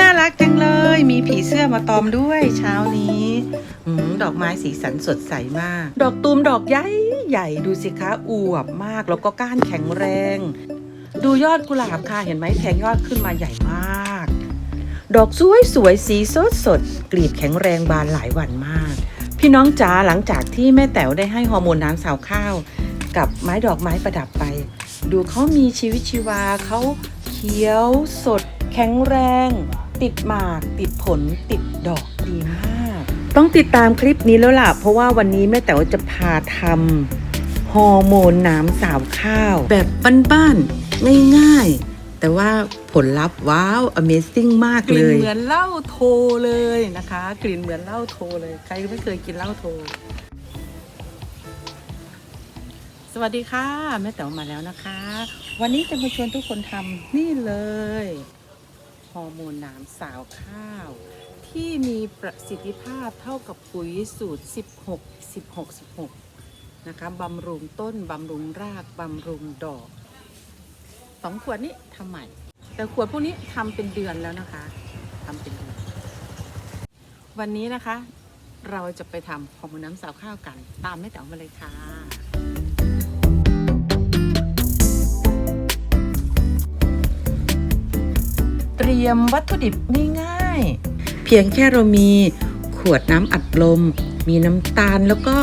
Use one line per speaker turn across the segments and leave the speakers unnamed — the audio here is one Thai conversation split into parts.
น่ารักจังเลย มีผีเสื้อมาตอมด้วยเช้านี้อืมดอกไม้สีสันสดใสมาก ดอกตูมดอกใหญ่ใหญ่ดูสิคะอวบมากแล้วก็ก้านแข็งแรง ดูยอดกุหลาบค่ะเห็นไหมแทงยอดขึ้นมาใหญ่มาก ดอกสวยสวยสีสดสดกลีบแข็งแรงบานหลายวันมาก พี่น้องจ๋าหลังจากที่แม่แต๋วได้ให้ฮอร์โมนน้ำสาวข้าว กับไม้ดอกไม้ประดับไป ดูเขามีชีวิตชีวาเขาเขียวสด ข็งแรง ติดหมาก ติดผล ติดดอกดีมาก ต้องติดตามคลิปนี้แล้วล่ะ เพราะว่าวันนี้แม่แต๋วจะพาทำฮอร์โมนน้ำสาวข้าว แบบบ้านๆง่ายๆ แต่ว่าผลลัพธ์ว้าว Amazing มากเลยเหมือนเหล้าโทเลยนะคะ กลิ่นเหมือนเหล้าโทเลย ใครไม่เคยกินเหล้าโท สวัสดีค่ะแม่แต๋วมาแล้วนะคะ วันนี้จะมาชวนทุกคนทำนี่เลยฮ อร์โมนน้ำสาวข้าว ที่มีประสิทธิภาพเท่ากับปุ๋ยสูตร 16 16 16 นะคะบำรุงต้นบำรุงรากบำรุงดอกสองขวดนี้ทำใหม่ แต่ขวดพวกนี้ทำเป็นเดือนแล้วนะคะทำเป็นเดือน วันนี้นะคะเราจะไปทำฮอร์โมนน้ำสาวข้าวกัน ตามแม่แต๋วมาเลยค่ะ รียมวัตถุดิบง่ายๆ เพียงแค่เรามีขวดน้ำอัดลม มีน้ำตาลแล้วก็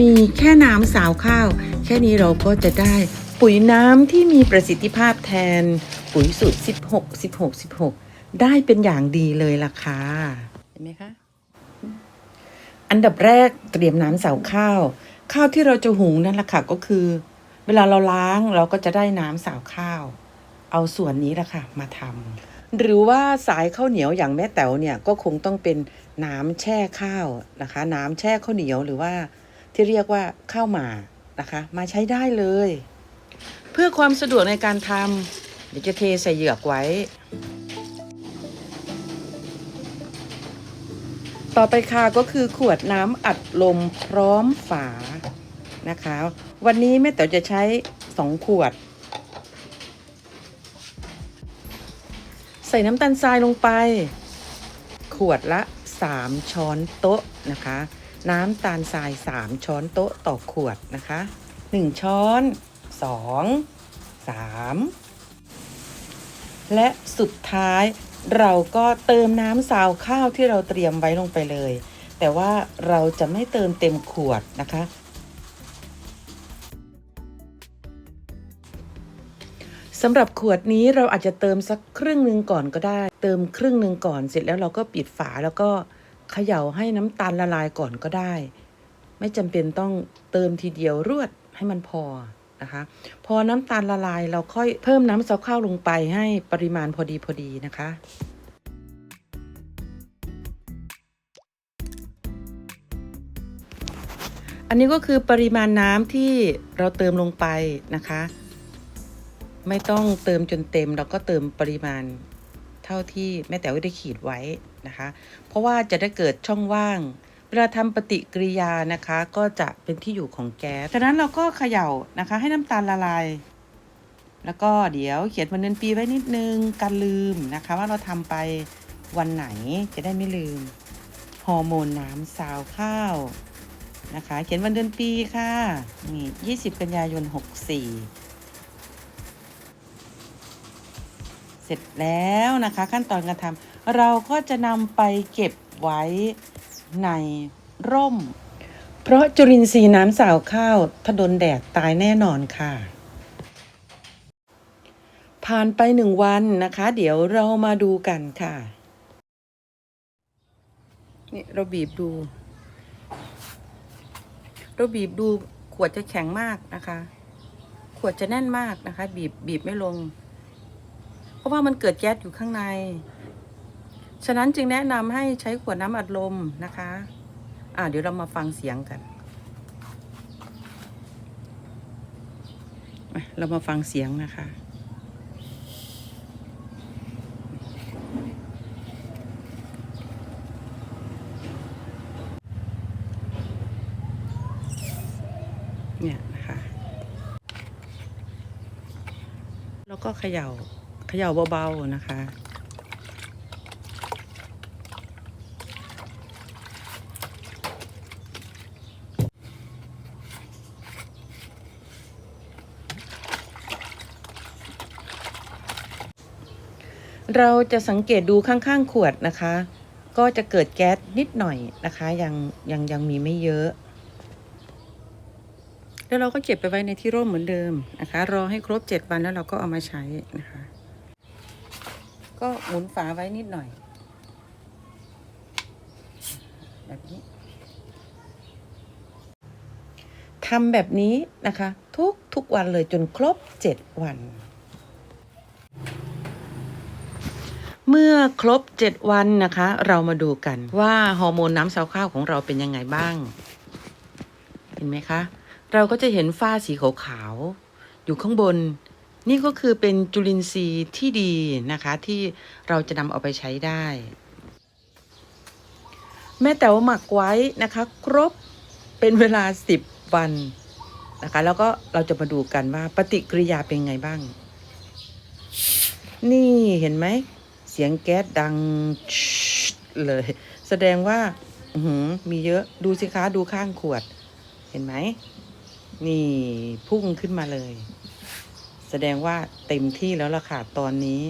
มีแค่น้ำสาวข้าว แค่นี้เราก็จะได้ปุ๋ยน้ำที่มีประสิทธิภาพแทนปุ๋ยสูตร 16 16 16 ได้เป็นอย่างดีเลยล่ะค่ะเห็นไหมคะ อันดับแรกเตรียมน้ำสาวข้าว ข้าวที่เราจะหุงนั่นแหละค่ะก็คือ เวลาเราล้างเราก็จะได้น้ำสาวข้าว เอาส่วนนี้แหละค่ะมาทำ หรือว่าสายข้าวเหนียวอย่างแม่แต๋วเนี่ยก็คงต้องเป็นน้ำแช่ข้าวนะคะ น้ำแช่ข้าวเหนียวหรือว่าที่เรียกว่าข้าวหมานะคะ มาใช้ได้เลย เพื่อความสะดวกในการทำเดี๋ยวจะเทใส่เหยือกไว้ ต่อไปค่ะก็คือขวดน้ำอัดลมพร้อมฝานะคะ วันนี้แม่แต๋วจะใช้สองขวด ใส่น้ำตาลทรายลงไป ขวดละ 3 ช้อนโต๊ะนะคะ น้ำตาลทราย 3 ช้อนโต๊ะต่อขวดนะคะ 1 ช้อน 2 3 และสุดท้ายเราก็เติมน้ำซาวข้าวที่เราเตรียมไว้ลงไปเลย แต่ว่าเราจะไม่เติมเต็มขวดนะคะ สำหรับขวดนี้เราอาจจะเติมสักครึ่งหนึ่งก่อนก็ได้ เติมครึ่งหนึ่งก่อนเสร็จแล้วเราก็ปิดฝาแล้วก็เขย่าให้น้ำตาลละลายก่อนก็ได้ ไม่จำเป็นต้องเติมทีเดียวรวดให้มันพอนะคะพอน้ำตาลละลายเราค่อยเพิ่มน้ำซาวข้าวลงไปให้ปริมาณพอดีพอดีนะคะอันนี้ก็คือปริมาณน้ำที่เราเติมลงไปนะคะ ไม่ต้องเติมจนเต็มเราก็เติมปริมาณเท่าที่แม่แต๋วได้ขีดไว้นะคะ เพราะว่าจะได้เกิดช่องว่างเวลาทำปฏิกิริยานะคะก็จะเป็นที่อยู่ของแก๊สฉะนั้นเราก็เขย่านะคะ ให้น้ำตาลละลาย แล้วก็เดี๋ยวเขียนวันเดือนปีไว้นิดนึงการลืมนะคะ ว่าเราทำไปวันไหนจะได้ไม่ลืมฮอร์โมนน้ำซาวข้าวนะคะ เขียนวันเดือนปีค่ะนี่20 กันยายน 64 เส ร็จแล้วนะคะ ขั้นตอนการทำเราก็จะนำไปเก็บไว้ในร่ม เพราะจุลินทรีย์น้ำสาวข้าวถ้าโดนแดดตายแน่นอนค่ะ ผ่านไปหนึ่งวันนะคะ เดี๋ยวเรามาดูกันค่ะ นี่เราบีบดู เราบีบดูขวดจะแข็งมากนะคะ ขวดจะแน่นมากนะคะ บีบบีบไม่ลง เพราะว่ามันเกิดแก๊สอยู่ข้างใน ฉะนั้นจึงแนะนำให้ใช้ขวดน้ำอัดลมนะคะ อ่าเดี๋ยวเรามาฟังเสียงกัน เรามาฟังเสียงนะคะเนี่ยนะคะ แล้วก็เขย่า เขย่าเบาๆนะคะ เราจะสังเกตดูข้างๆขวดนะคะ ก็จะเกิดแก๊สนิดหน่อยนะคะ ยังยังยังมีไม่เยอะแล้วเราก็เก็บไปไว้ในที่ร่มเหมือนเดิมนะคะ รอให้ครบ 7 วันแล้วเราก็เอามาใช้นะคะ ก็หมุนฝาไว้นิดหน่อย แบบนี้ทำแบบนี้นะคะ ทุกทุกวันเลยจนครบ 7 วัน เมื่อครบ 7 วันนะคะ เรามาดูกันว่าฮอร์โมนน้ำซาวข้าวของเราเป็นยังไงบ้าง เห็นไหมคะ เราก็จะเห็นฝ้าสีขาวๆอยู่ข้างบน นี่ก็คือเป็นจุลินทรีย์ที่ดีนะคะที่เราจะนำเอาไปใช้ได้ แม่แต่ว่าหมักไว้นะคะ ครบเป็นเวลา 10 วันนะคะ แล้วก็เราจะมาดูกันว่าปฏิกิริยาเป็นไงบ้าง นี่เห็นไหม เสียงแก๊สดังเลย แสดงว่าหมีเยอะดูสิคะดูข้างขวด เห็นไหม นี่พุ่งขึ้นมาเลย แสดงว่าเต็มที่แล้วล่ะค่ะตอนนี้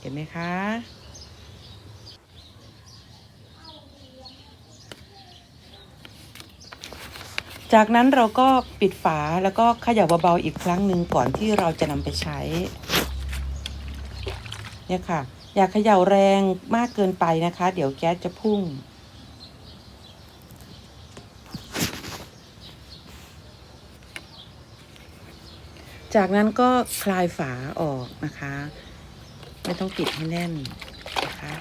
เห็นไหมคะ จากนั้นเราก็ปิดฝาแล้วก็เขย่าเบาๆอีกครั้งหนึ่งก่อนที่เราจะนำไปใช้ เนี่ยค่ะ อย่าเขย่าแรงมากเกินไปนะคะ เดี๋ยวแก๊สจะพุ่ง จากนั้นก็คลายฝาออกนะคะ ไม่ต้องปิดให้แน่นนะคะ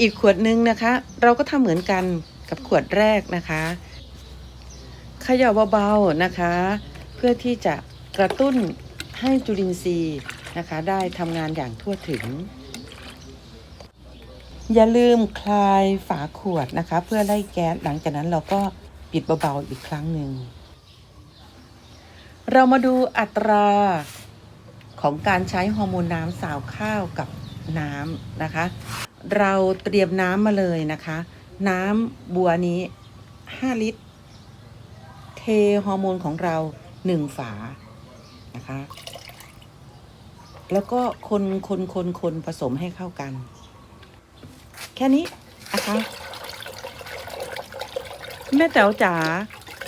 อีกขวดหนึ่งนะคะ เราก็ทำเหมือนกันกับขวดแรกนะคะเขย่าเบาๆนะคะ เพื่อที่จะกระตุ้นให้จุลินทรีย์นะคะ ได้ทำงานอย่างทั่วถึง อย่าลืมคลายฝาขวดนะคะ เพื่อไล่แก๊สหลังจากนั้นเราก็ปิดเบาๆอีกครั้งหนึ่ง เรามาดูอัตราของการใช้ฮอร์โมนน้ำสาวข้าวกับน้ำนะคะ เราเตรียมน้ำมาเลยนะคะ น้ำบัวนี้ 5 ลิตร เทฮอร์โมนของเรา 1 ฝานะคะ แล้วก็คนคนคนคนผสมให้เข้ากัน แค่นี้นะคะ แม่แต๋วจ๋า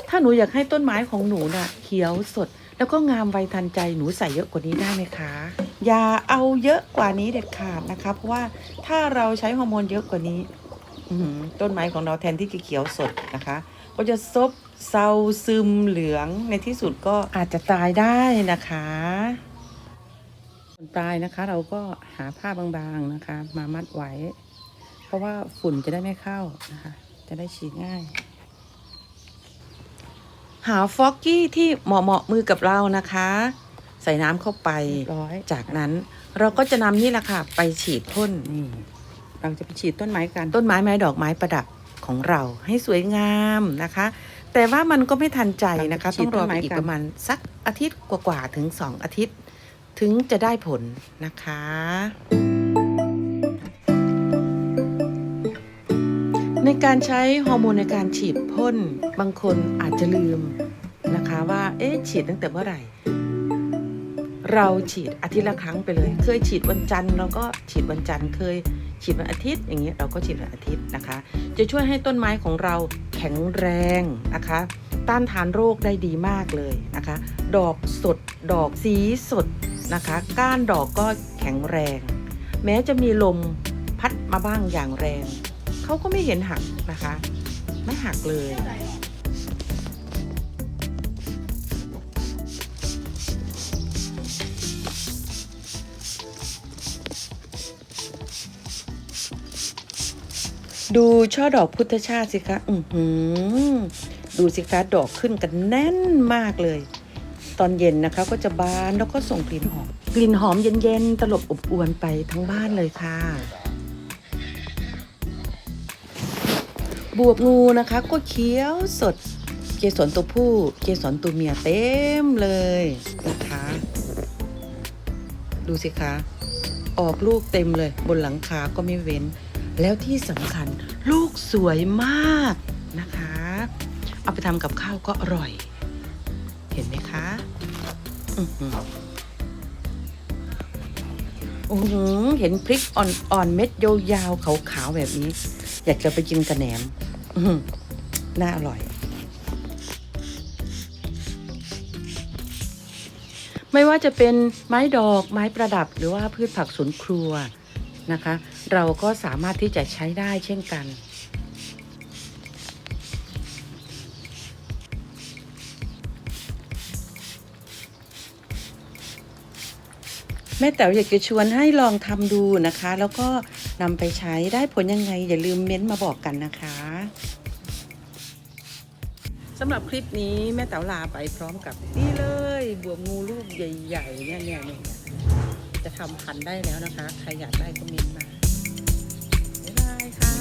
ถ้าหนูอยากให้ต้นไม้ของหนูน่ะ เขียวสด แล้วก็งามไวทันใจหนูใส่เยอะกว่านี้ได้ไหมคะ อย่าเอาเยอะกว่านี้เด็ดขาดนะคะ เพราะว่าถ้าเราใช้ฮอร์โมนเยอะกว่านี้ต้นไม้ของเราแทนที่จะเขียวสดนะคะ ก็จะซบเซาซึมเหลืองในที่สุดก็อาจจะตายได้นะคะส่วนปลายนะคะ เราก็หาผ้าบางๆนะคะ มามัดไว้ เพราะว่าฝุ่นจะได้ไม่เข้านะคะ จะได้ฉีดง่าย หาฟอกกี้ที่เหมาะเหมาะมือกับเรานะคะ ใส่น้ำเข้าไปร้อยจากนั้นเราก็จะนำนี่แหละค่ะ ไปฉีดพ่นนี่เราจะไปฉีดต้นไม้กันต้นไม้ไม้ดอกไม้ประดับของเราให้สวยงามนะคะ แต่ว่ามันก็ไม่ทันใจนะคะ
เราจะฉี
ต้อ
ด
งรอไป
ต้นไม้
อีก
กัน
ประมาณสักอาทิตย์กว่าๆถึงสองอาทิตย์ ถึงจะได้ผลนะคะ ในการใช้ฮอร์โมนในการฉีดพ่นบางคนอาจจะลืมนะคะว่าเอ๊ะฉีดตั้งแต่เมื่อไหร่ เราฉีดอาทิตย์ละครั้งไปเลย เคยฉีดวันจันทร์เราก็ฉีดวันจันทร์เคยฉีดวันอาทิตย์อย่างเงี้ยเราก็ฉีดวันอาทิตย์นะคะ จะช่วยให้ต้นไม้ของเราแข็งแรงนะคะ ต้านทานโรคได้ดีมากเลยนะคะ ดอกสดดอกสีสดนะคะ ก้านดอกก็แข็งแรง แม้จะมีลมพัดมาบ้างอย่างแรง เขาก็ไม่เห็นหักนะคะ ไม่หักเลยดูช่อดอกพุทธชาติสิคะ อือหือ ดูสิคะดอกขึ้นกันแน่นมากเลย ตอนเย็นนะคะก็จะบานแล้วก็ส่งกลิ่นหอม กลิ่นหอมเย็นๆ ตลบอบอวนไปทั้งบ้านเลยค่ะ บวบงูนะคะก็เขียวสด เกสรตัวผู้ เกสรตัวเมียเต็มเลยนะคะ ดูสิคะ ออกลูกเต็มเลยบนหลังคาก็ไม่เว้น แล้วที่สำคัญลูกสวยมากนะคะ เอาไปทำกับข้าวก็อร่อย เห็นไหมคะอือหือโอ้โหเห็นพริกอ่อนๆเม็ดยาวๆขาวๆแบบนี้ อยากจะไปกินกระแหนม น่าอร่อย ไม่ว่าจะเป็นไม้ดอกไม้ประดับหรือว่าพืชผักสวนครัวนะคะ เราก็สามารถที่จะใช้ได้เช่นกันแม่แต๋วอยากจะชวนให้ลองทำดูนะคะ แล้วก็นำไปใช้ได้ผลยังไง อย่าลืมเม้นต์มาบอกกันนะคะำหรับคลิปนี้แม่เต๋าลาไปพร้อมกับนี่เลยบวงูลูกใหญ่ๆเนี่ยเนี่ยเนี่ยจะทำพันได้แล้วนะคะ ใครอยากได้ก็เม้นต์มาบ๊ายบายค่ะ